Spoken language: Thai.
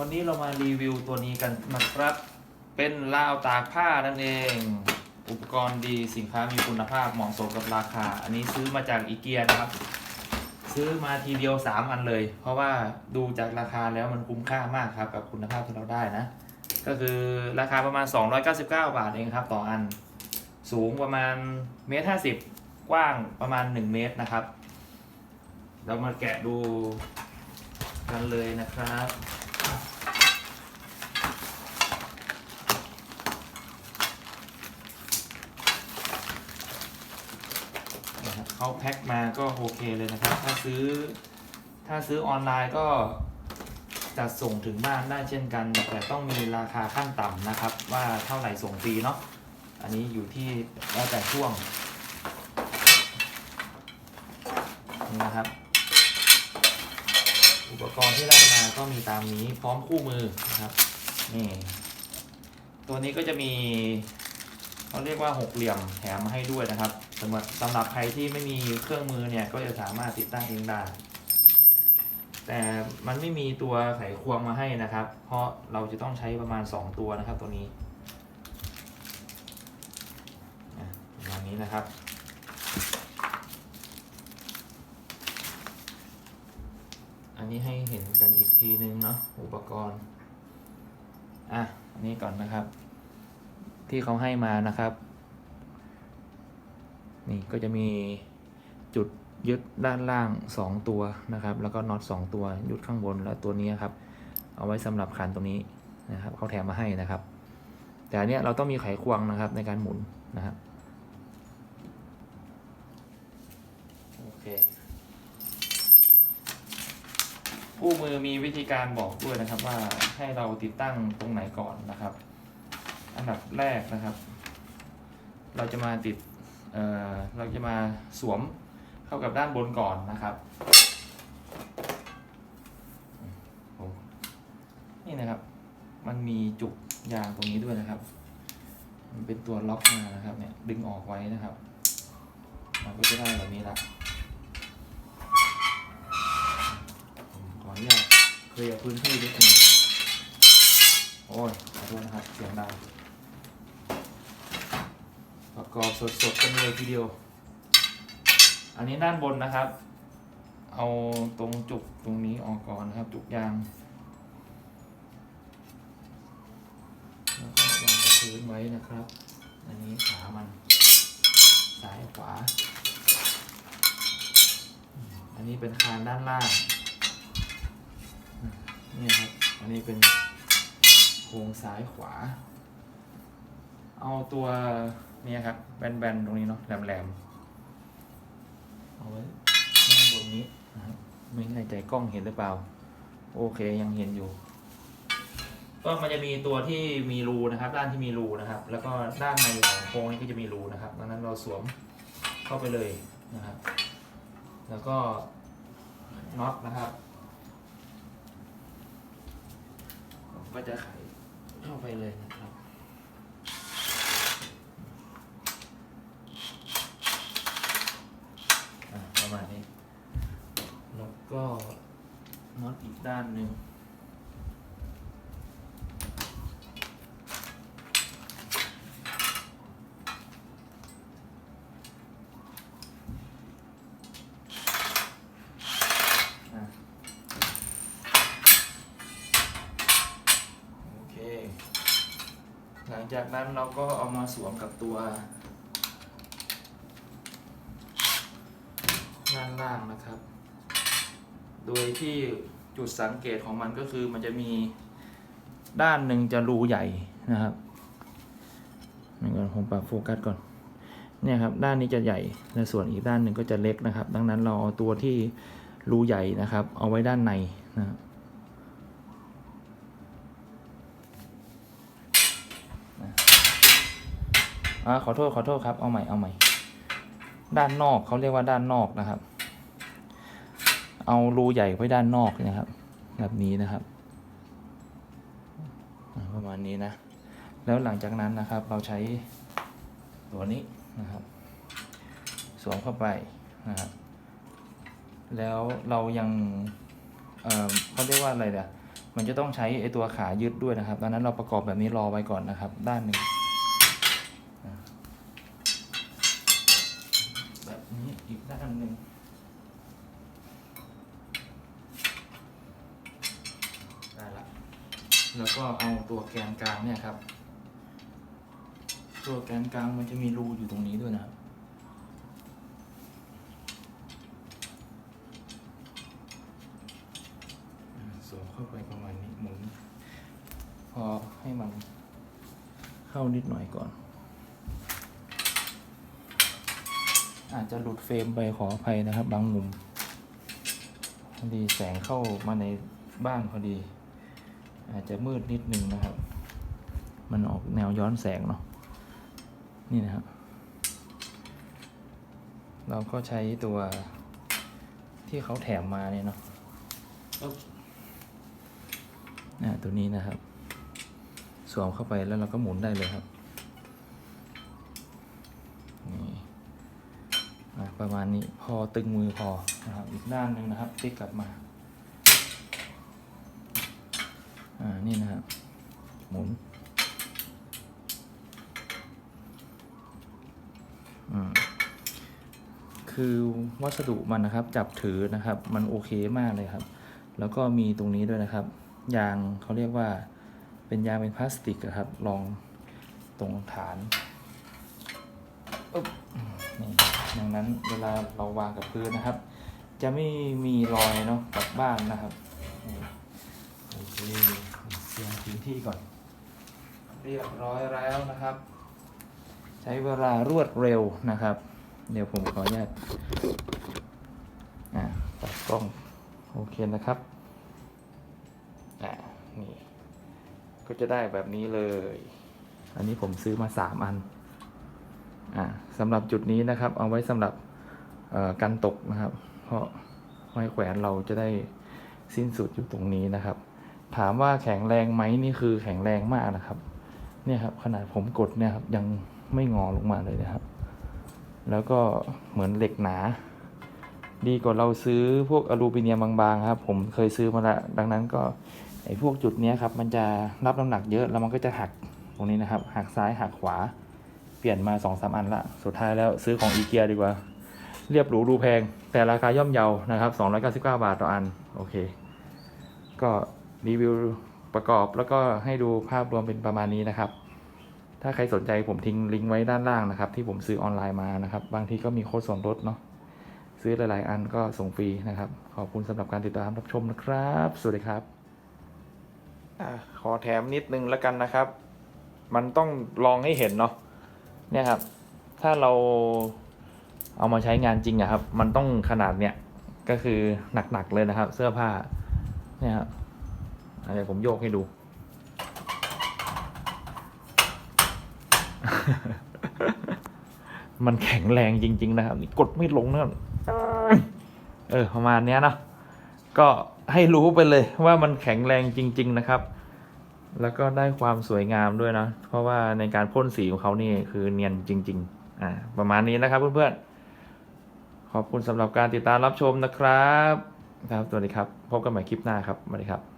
วันนี้เรามารีวิวตัวนี้กันนะครับ เป็นราวตากผ้านั่นเอง อุปกรณ์ดีสินค้ามีคุณภาพเหมาะสมกับราคา อันนี้ซื้อมาจากอีเกียนะครับ ซื้อมาทีเดียว 3 อันเลย เพราะว่าดูจากราคาแล้วมันคุ้มค่ามากครับกับคุณภาพที่เราได้นะ ก็คือราคาประมาณ 299 บาทเองครับ ต่ออัน สูงประมาณเมตรห้าสิบกว้างประมาณ 1 เมตรนะครับ เรามาแกะดูกันเลยนะครับ นะครับ เขาแพ็คมาก็โอเคเลยนะครับ ถ้าซื้อถ้าซื้อออนไลน์ก็จะส่งถึงบ้านได้เช่นกัน แต่ต้องมีราคาขั้นต่ำนะครับ ว่าเท่าไหร่ส่งฟรีเนาะอันนี้อยู่ที่แล้วแต่ช่วงนี่นะครับ อุปกรณ์ที่ได้มาก็มีตามนี้พร้อมคู่มือนะครับนี่ตัวนี้ก็จะมีเขาเรียกว่าหกเหลี่ยมแถมมาให้ด้วยนะครับ สำหรับสำหรับใครที่ไม่มีเครื่องมือเนี่ยก็จะสามารถติดตั้งเองได้ แต่มันไม่มีตัวไขควงมาให้นะครับ เพราะเราจะต้องใช้ประมาณ 2 ตัวนะครับตัวนี้ประมาณนี้นะครับอันนี้ให้เห็นกันอีกทีนึงเนาะอุปกรณ์ อะ อันนี้ก่อนนะครับ ที่เขาให้มานะครับ นี่ก็จะมีจุดยึดด้านล่าง 2 ตัวนะครับ แล้วก็น็อต2ตัวยึดข้างบนแล้วตัวนี้ครับ เอาไว้สำหรับขันตรงนี้นะครับเขาแถมมาให้นะครับ แต่อันนี้เราต้องมีไขควงนะครับในการหมุนนะครับโอเคคู่มือมีวิธีการบอกด้วยนะครับว่าให้เราติดตั้งตรงไหนก่อนนะครับ อันดับแรกนะครับ เราจะมาติด เอ่อเราจะมาสวมเข้ากับด้านบนก่อนนะครับโอ้นี่นะครับ มันมีจุกยางตรงนี้ด้วยนะครับ มันเป็นตัวล็อกมานะครับเนี่ยดึงออกไว้นะครับ มันก็จะได้แบบนี้ละขออนุญาตเคลียร์พื้นที่นิดนึงโอ้ยขอโทษนะครับเสียงดัง ประกอบสดๆกันเลยทีเดียว อันนี้ด้านบนนะครับ เอาตรงจุกตรงนี้ออกก่อนนะครับ จุกยางแล้วก็วางกับพื้นไว้นะครับ อันนี้ขามันซ้ายขวา อันนี้เป็นคานด้านล่างนี่ครับ อันนี้เป็นโครงซ้ายขวา เอาตัวเนี่ยครับแบนๆตรงนี้เนาะแหลมๆเอาไว้ด้านบนนี้นะครับไม่แน่ใจกล้องเห็นหรือเปล่า โอเคยังเห็นอยู่ ก็มันจะมีตัวที่มีรูนะครับ ด้านที่มีรูนะครับ แล้วก็ด้านในของโครงนี้ก็จะมีรูนะครับดังนั้นเราสวมเข้าไปเลยนะครับ แล้วก็น็อตนะครับก็จะไขเข้าไปเลยนะครับ อะประมาณนี้ แล้วก็น็อตอีกด้าน หนึ่งอะโอเคหลังจากนั้นเราก็เอามาสวมกับตัวด้านล่างนะครับ โดยที่ จุดสังเกตของมันก็คือมันจะมีด้านหนึ่งจะรูใหญ่นะครับนี่ก่อนผมปรับโฟกัสก่อนเนี่ยครับด้านนี้จะใหญ่ในส่วนอีกด้านหนึ่งก็จะเล็กนะครับ ดังนั้นเราเอาตัวที่รูใหญ่นะครับ เอาไว้ด้านในนะครับอ่าขอโทษขอโทษครับเอาใหม่เอาใหม่ ด้านนอกเขาเรียกว่าด้านนอกนะครับ เอารูใหญ่ไว้ด้านนอกนะครับ แบบนี้นะครับ ประมาณนี้นะ แล้วหลังจากนั้นนะครับ เราใช้ตัวนี้นะครับ สวมเข้าไปนะครับแล้วเรายังเอ่อเขาเรียกว่าอะไรเดี๋ยมันจะต้องใช้ไอตัวขายึดด้วยนะครับดังนั้นเราประกอบแบบนี้รอไว้ก่อนนะครับ ด้านหนึ่งแบบนี้อีกด้านหนึ่งได้ละ แล้วก็เอาตัวแกนกลางเนี่ยครับ ตัวแกนกลางมันจะมีรูอยู่ตรงนี้ด้วยนะครับอ่าสวมเข้าไปประมาณนี้หมุนพอให้มันเข้านิดหน่อยก่อน อาจจะหลุดเฟรมไปขออภัยนะครับ บางมุมพอดีแสงเข้ามาในบ้านพอดี อาจจะมืดนิดนึงนะครับ มันออกแนวย้อนแสงเนาะนี่นะครับ เราก็ใช้ตัวที่เขาแถมมาเนี่ยเนาะนะตัวนี้นะครับ สวมเข้าไปแล้วเราก็หมุนได้เลยครับ นี่อะประมาณนี้พอตึงมือพอนะครับ อีกด้านหนึ่งนะครับพลิกกลับมา อ่า นี่นะครับ หมุน อืม คือวัสดุมันนะครับ จับถือนะครับ มันโอเคมากเลยครับ แล้วก็มีตรงนี้ด้วยนะครับ ยางเขาเรียกว่า เป็นยางเป็นพลาสติกอะครับ ลองตรงฐานนี่ดังนั้นเวลาเราวางกับพื้นนะครับ จะไม่มีรอยเนาะกับบ้านนะครับ โอเค ตรียมพื้นที่ก่อน เรียบร้อยแล้วนะครับ ใช้เวลารวดเร็วนะครับ เดี๋ยวผมขออนุญาตอ่าตัดกล้องโอเคนะครับอ่านี่ก็จะได้แบบนี้เลย อันนี้ผมซื้อมาสามอันอ่าสำหรับจุดนี้นะครับ เอาไว้สำหรับเอ่อกันตกนะครับ เพราะห้อยแขวนเราจะได้สิ้นสุดอยู่ตรงนี้นะครับ ถามว่าแข็งแรงไหมนี่คือแข็งแรงมากนะครับ เนี่ยครับ ขนาดผมกดเนี่ยครับ ยังไม่งอลงมาเลยนะครับ แล้วก็เหมือนเหล็กหนา ดีกว่าเราซื้อพวกอลูมิเนียมบางๆครับ ผมเคยซื้อมาล้วดังนั้นก็ไอ้พวกจุดเนี้ยครับ มันจะรับน้ำหนักเยอะแล้วมันก็จะหักตรงนี้นะครับ หักซ้ายหักขวา เปลี่ยนมาสองสามอันละ สุดท้ายแล้วซื้อของอีเกียดีกว่า เรียบหรูดูแพง แต่ราคาย่อมเยานะครับ299 บาทต่ออัน โอเค ก็ รีวิวประกอบแล้วก็ให้ดูภาพรวมเป็นประมาณนี้นะครับ ถ้าใครสนใจผมทิ้งลิงก์ไว้ด้านล่างนะครับ ที่ผมซื้อออนไลน์มานะครับ บางทีก็มีโค้ดส่วนลดเนาะซื้อหลาย ๆ อันก็ส่งฟรีนะครับ ขอบคุณสำหรับการติดตามรับชมนะครับ สวัสดีครับอขอแถมนิดนึงแล้วกันนะครับ มันต้องลองให้เห็นเนาะเนี่ยครับ ถ้าเราเอามาใช้งานจริงอะครับ มันต้องขนาดเนี้ยก็คือหนัก ๆ เลยนะครับ เสื้อผ้าเนี่ยครับ เดี๋ยวผมโยกให้ดู มันแข็งแรงจริง ๆ นะครับ นี่กดไม่ลงนะเออ ประมาณเนี้ยเนาะก็ให้รู้ไปเลยว่ามันแข็งแรงจริง ๆ นะครับ แล้วก็ได้ความสวยงามด้วยนะ เพราะว่าในการพ่นสีของเขานี่คือเนียนจริง ๆ อ่า ประมาณนี้นะครับเพื่อนๆ ขอบคุณสำหรับการติดตามรับชมนะครับ ครับ สวัสดีครับ พบกันใหม่คลิปหน้าครับ สวัสดีครับ